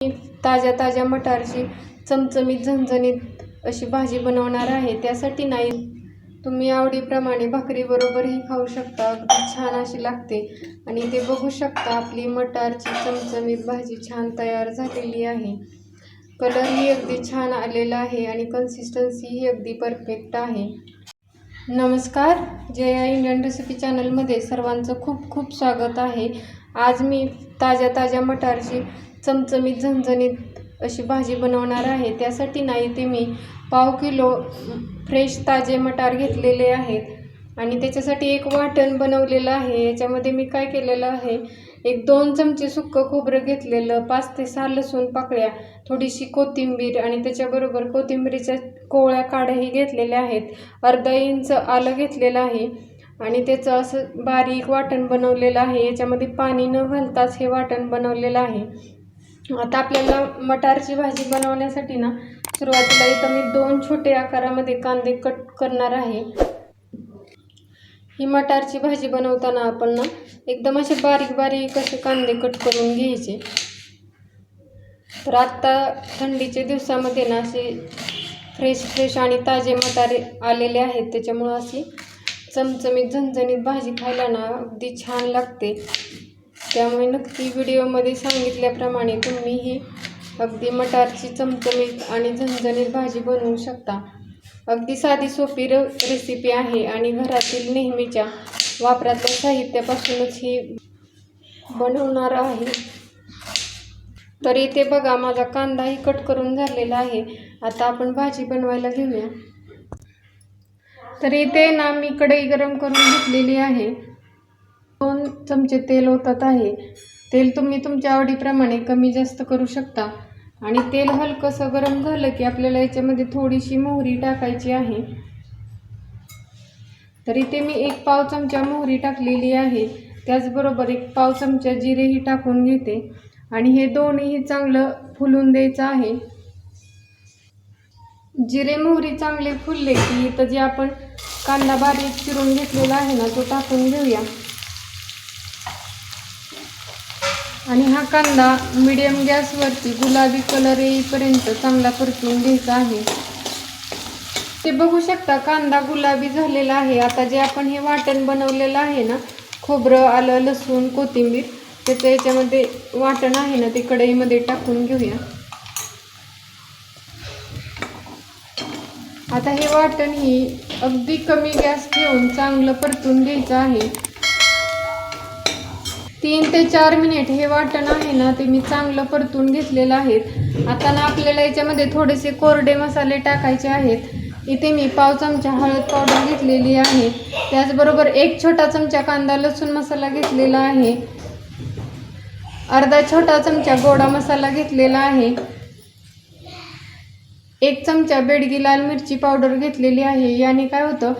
मी ताज्या ताज्या मटारची चमचमीत झणझणीत अशी भाजी बनवणार आहे. त्यासाठी नाही तुम्ही आवडीप्रमाणे भाकरीबरोबरही खाऊ शकता. अगदी छान अशी लागते. आणि ते बघू शकता आपली मटारची चमचमीत भाजी छान तयार झालेली आहे. कलरही अगदी छान आलेला आहे आणि कन्सिस्टन्सीही अगदी परफेक्ट आहे. नमस्कार जया इंडियन रेसिपी चॅनलमध्ये सर्वांचं खूप खूप स्वागत आहे. आज मी ताज्या ताज्या मटारची चमचमीत झणझणीत अशी भाजी बनवणार आहे. त्यासाठी नाही ते मी पाव किलो फ्रेश ताजे मटार घेतलेले आहेत. आणि त्याच्यासाठी एक वाटण बनवलेलं आहे. याच्यामध्ये मी काय केलेलं आहे? एक दोन चमचे सुक्कं खोबरं घेतलेलं पाच ते सहा लसूण पाकळ्या थोडीशी कोथिंबीर आणि त्याच्याबरोबर कोथिंबीरीच्या कोवळ्या काढ्याही घेतलेल्या आहेत. अर्धा इंच आलं घेतलेलं आहे. आणि त्याचं असं बारीक वाटण बनवलेलं आहे. याच्यामध्ये पाणी न घालताच हे वाटण बनवलेलं आहे. आता आपल्याला मटारची भाजी बनवण्यासाठी ना सुरुवातीला इथं मी दोन छोटे आकारामध्ये कांदे कट करणार आहे. ही मटारची भाजी बनवताना आपण ना एकदम असे बारीक बारीक असे कांदे कट करून घ्यायचे. तर आत्ता थंडीच्या दिवसामध्ये ना असे फ्रेश फ्रेश आणि ताजे मटारे आलेले आहेत. त्याच्यामुळं अशी चमचमीत झणझणीत भाजी खायला ना अगदी छान लागते. त्यामुळे नक्की व्हिडिओमध्ये सांगितल्याप्रमाणे तुम्ही ही अगदी मटारची चमचमीत आणि झणझणीत भाजी बनवू शकता. अगदी साधी सोपी र रेसिपी आहे आणि घरातील नेहमीच्या वापरातल्या साहित्यापासूनच ही बनवणार आहे. तर इथे बघा माझा कांदाही कट करून झालेला आहे. आता आपण भाजी बनवायला घेऊया. तर इथे ना मी कढई गरम करून घेतलेली आहे. दोन चमचे तेल ओतत आहे. तेल तुम्ही तुमच्या आवडीप्रमाणे कमी जास्त करू शकता. आणि तेल हलकंसं गरम झालं की आपल्याला याच्यामध्ये थोडीशी मोहरी टाकायची आहे. तर इथे मी एक पाव चमचा मोहरी टाकलेली आहे. त्याचबरोबर एक पाव चमचा जिरेही टाकून घेते. आणि हे दोन्हीही चांगलं फुलून द्यायचं आहे. जिरे मोहरी चांगले फुलले की इथं जे आपण कांदा बारीक चिरून घेतलेला आहे ना तो टाकून घेऊया. आणि हा कांदा मिडियम गॅसवरती गुलाबी कलर येईपर्यंत चांगला परतून घ्यायचा आहे. ते बघू शकता कांदा गुलाबी झालेला आहे. आता जे आपण हे वाटण बनवलेलं आहे ना खोबरं आलं लसूण कोथिंबीर त्याचं याच्यामध्ये वाटण आहे ना ते कढईमध्ये टाकून घेऊया. आता हे वाटण ही अगदी कमी गॅस ठेवून चांगलं परतून घ्यायचं आहे. तीन ते चार मिनिट हे वाटण आहे ना ते मी चांगलं परतून घेतलेलं आहे. आता ना आपल्याला याच्यामध्ये थोडेसे कोरडे मसाले टाकायचे आहेत. इथे मी पाव चमचा हळद पावडर घेतलेली आहे. त्याचबरोबर एक छोटा चमचा कांदा लसूण मसाला घेतलेला आहे. अर्धा छोटा चमचा गोडा मसाला घेतलेला आहे. एक चमचा बेडगी लाल मिरची पावडर घेतलेली आहे. याने काय होतं?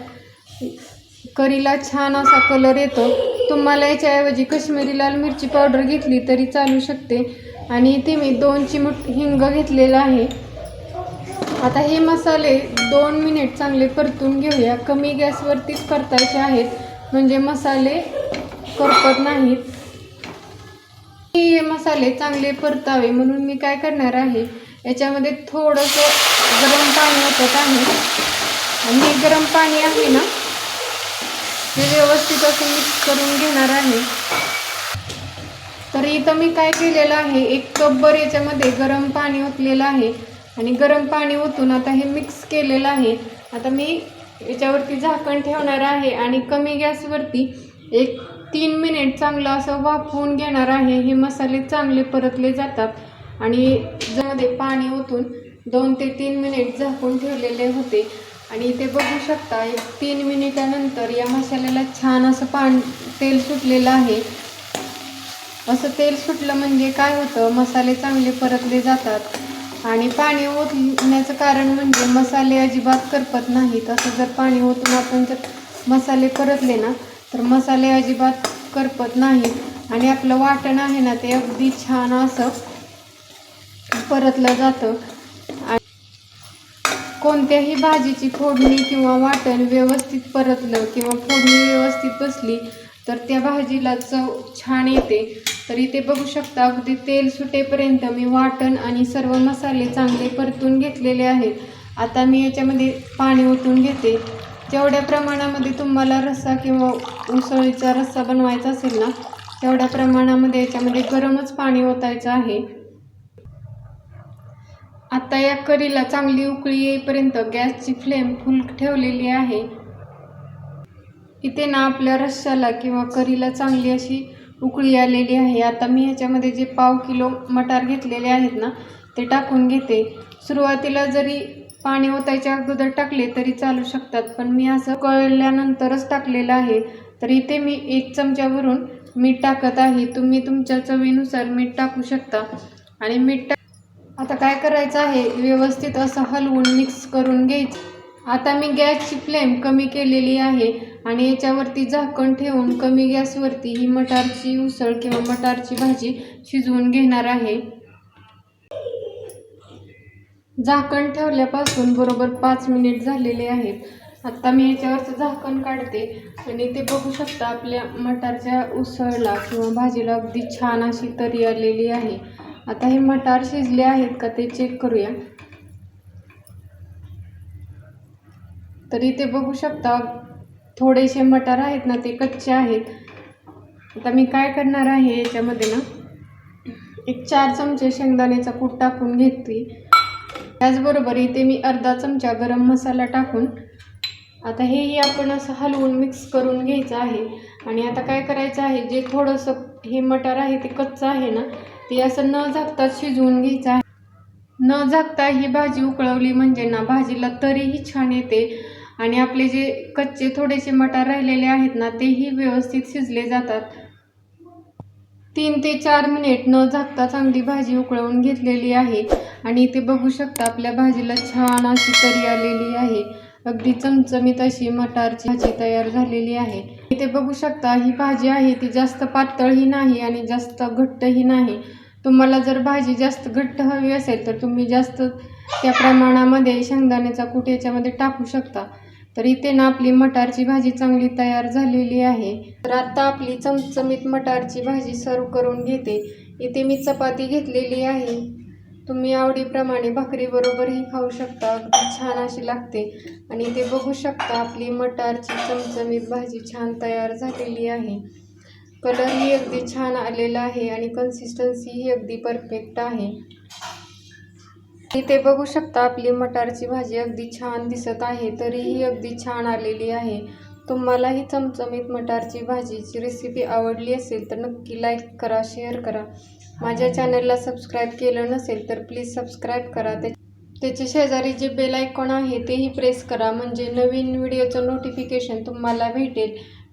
करीला छान असा कलर येतो. तुम्हाला याच्याऐवजी कश्मीरी लाल मिरची पावडर घेतली तरी चालू शकते. आणि इथे मी दोन चिमूट हिंग घेतलेलं आहे. आता हे मसाले दोन मिनिट चांगले परतून घेऊया. कमी गॅसवरतीच परतायचे आहेत. म्हणजे मसाले करपत नाहीत. हे मसाले चांगले परतावे म्हणून मी काय करणार आहे? याच्यामध्ये थोडंसं गरम पाणी ओतत आहे. आणि गरम पाणी आहे ना हे व्यवस्थित असं मिक्स करून घेणार आहे. तर इथं मी काय केलेलं आहे एक कपभर याच्यामध्ये गरम पाणी ओतलेलं आहे आणि गरम पाणी ओतून आता हे मिक्स केलेलं आहे. आता मी याच्यावरती झाकण ठेवणार आहे आणि कमी गॅसवरती एक तीन मिनिट चांगलं असं वाफवून घेणार आहे. हे मसाले चांगले परतले जातात आणि ज्यामध्ये पाणी ओतून दोन ते तीन मिनिट झाकून ठेवलेले होते. आणि इथे बघू शकता एक तीन मिनिटानंतर या मसाल्याला छान असं पान तेल सुटलेलं आहे. असं तेल सुटलं म्हणजे काय होतं मसाले चांगले परतले जातात. आणि पाणी ओतण्याचं कारण म्हणजे मसाले अजिबात करपत नाहीत. असं जर पाणी ओतून आपण जर मसाले परतले ना तर मसाले अजिबात करपत नाहीत. आणि आपलं वाटण आहे ना ते अगदी छान असं परतलं जातं. कोणत्याही भाजीची फोडणी किंवा वाटण व्यवस्थित परतलं किंवा फोडणी व्यवस्थित बसली तर त्या भाजीला चव छान येते. तर इथे बघू शकता अगदी तेल सुटेपर्यंत मी वाटण आणि सर्व मसाले चांगले परतून घेतलेले आहेत. आता मी याच्यामध्ये पाणी ओतून घेते. जेवढ्या प्रमाणामध्ये तुम्हाला रस्सा किंवा उसळीचा रस्सा बनवायचा असेल ना तेवढ्या प्रमाणामध्ये याच्यामध्ये गरमच पाणी ओतायचं आहे. आता या करीला चांगली उकळी येईपर्यंत गॅसची फ्लेम फुल ठेवलेली आहे. इथे ना आपल्या रश्श्याला किंवा करीला चांगली अशी उकळी आलेली आहे. आता मी ह्याच्यामध्ये जे पाव किलो मटार घेतलेले आहेत ना ते टाकून घेते. सुरुवातीला जरी पाणी ओतायच्या अगोदर टाकले तरी चालू शकतात पण मी असं कळल्यानंतरच टाकलेलं आहे. तर इथे मी एक चमच्यावरून मीठ टाकत आहे. तुम्ही तुमच्या चवीनुसार मीठ टाकू शकता. आणि मीठ आता काय करायचं आहे? व्यवस्थित असं हलवून मिक्स करून घ्यायचं. आता मी गॅसची फ्लेम कमी केलेली आहे आणि याच्यावरती झाकण ठेवून कमी गॅसवरती ही मटारची उसळ किंवा मटारची भाजी शिजवून घेणार आहे. झाकण ठेवल्यापासून बरोबर पाच मिनिट झालेले आहेत. आत्ता मी याच्यावरचं झाकण काढते आणि ते बघू शकता आपल्या मटारच्या उसळला किंवा भाजीला अगदी छान अशी तरी आलेली आहे. आता हे मटार शिजले आहेत का ते चेक करूया. तर इथे बघू शकता थोडेसे मटार आहेत ना ते कच्चे आहेत. आता मी काय करणार आहे याच्यामध्ये ना एक चार चमचे शेंगदाण्याचा कूट टाकून घेते त्याचबरोबर इथे मी अर्धा चमचा गरम मसाला टाकून आता हेही आपण असं हलवून मिक्स करून घ्यायचं आहे. आणि आता काय करायचं आहे जे थोडंसं हे मटार आहे ते कच्चं आहे ना ते असं न झाकता शिजवून घ्यायचं आहे. न झाकता ही भाजी उकळवली म्हणजे ना भाजीला तरीही छान येते. आणि आपले जे कच्चे थोडेसे मटार राहिलेले आहेत ना तेही व्यवस्थित शिजले जातात. तीन ते चार मिनिट न झाकता चांगली भाजी उकळवून घेतलेली आहे. आणि इथे बघू शकता आपल्या भाजीला छान अशी तरी आलेली आहे. अगदी चमचमीत अशी मटारची भाजी तयार झालेली आहे. इथे बघू शकता ही भाजी आहे ती जास्त पातळही नाही आणि जास्त घट्टही नाही. तुम्हाला जर भाजी जास्त घट्ट हवी असेल तर तुम्ही जास्त त्या प्रमाणामध्ये शेंगदाण्याचा कूट याच्यामध्ये टाकू शकता. तर इथे ना आपली मटारची भाजी चांगली तयार झालेली आहे. तर आता आपली चमचमीत मटारची भाजी सर्व करून घेते. इथे मी चपाती घेतलेली आहे. तुम्ही आवडीप्रमाणे भाकरीबरोबरही खाऊ शकता. अगदी छान अशी लागते. आणि इथे बघू शकता आपली मटारची चमचमीत भाजी छान तयार झालेली आहे. कलरही अगदी छान आलेला आहे आणि कन्सिस्टन्सीही अगदी परफेक्ट आहे. इथे बघू शकता आपली मटारची भाजी अगदी छान दिसत आहे तरीही अगदी छान आलेली आहे. तुम्हाला ही चमचमीत मटारची भाजीची रेसिपी आवडली असेल तर नक्की लाईक करा शेअर करा. माझ्या चॅनलला सबस्क्राईब केलं नसेल तर प्लीज सबस्क्राईब करा. त्या त्याचे शेजारी जे बेल आयकॉन आहे तेही प्रेस करा. म्हणजे नवीन व्हिडिओचं नोटिफिकेशन तुम्हाला भेटेल.